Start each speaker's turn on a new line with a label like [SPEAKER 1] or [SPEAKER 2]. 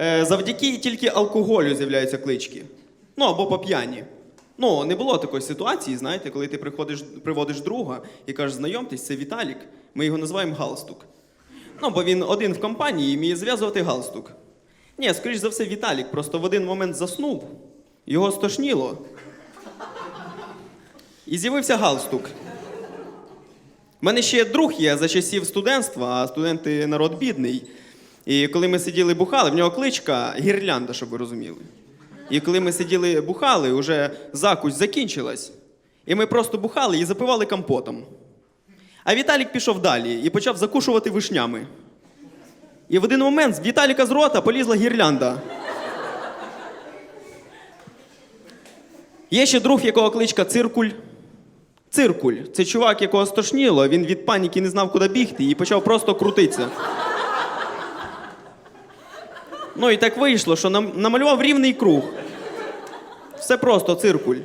[SPEAKER 1] е, завдяки тільки алкоголю з'являються клички. Ну або по п'яні. Ну, не було такої ситуації, знаєте, коли ти приходиш, приводиш друга і кажеш, знайомтесь, це Віталік. Ми його називаємо галстук. Ну, бо він один в компанії і вміє зв'язувати галстук. Ні, скоріш за все, Віталік просто в один момент заснув, його стошніло. І з'явився галстук. У мене ще друг є за часів студентства, а студенти народ бідний. І коли ми сиділи бухали, в нього кличка гірлянда, щоб ви розуміли. І коли ми сиділи бухали, уже закусь закінчилась. І ми просто бухали і запивали компотом. А Віталік пішов далі і почав закушувати вишнями. І в один момент з Віталіка з рота полізла гірлянда. Є ще друг, якого кличка Циркуль. Циркуль. Це чувак, якого стошніло, він від паніки не знав, куди бігти, і почав просто крутитися. Ну і так вийшло, що нам- намалював рівний круг. Все просто циркуль.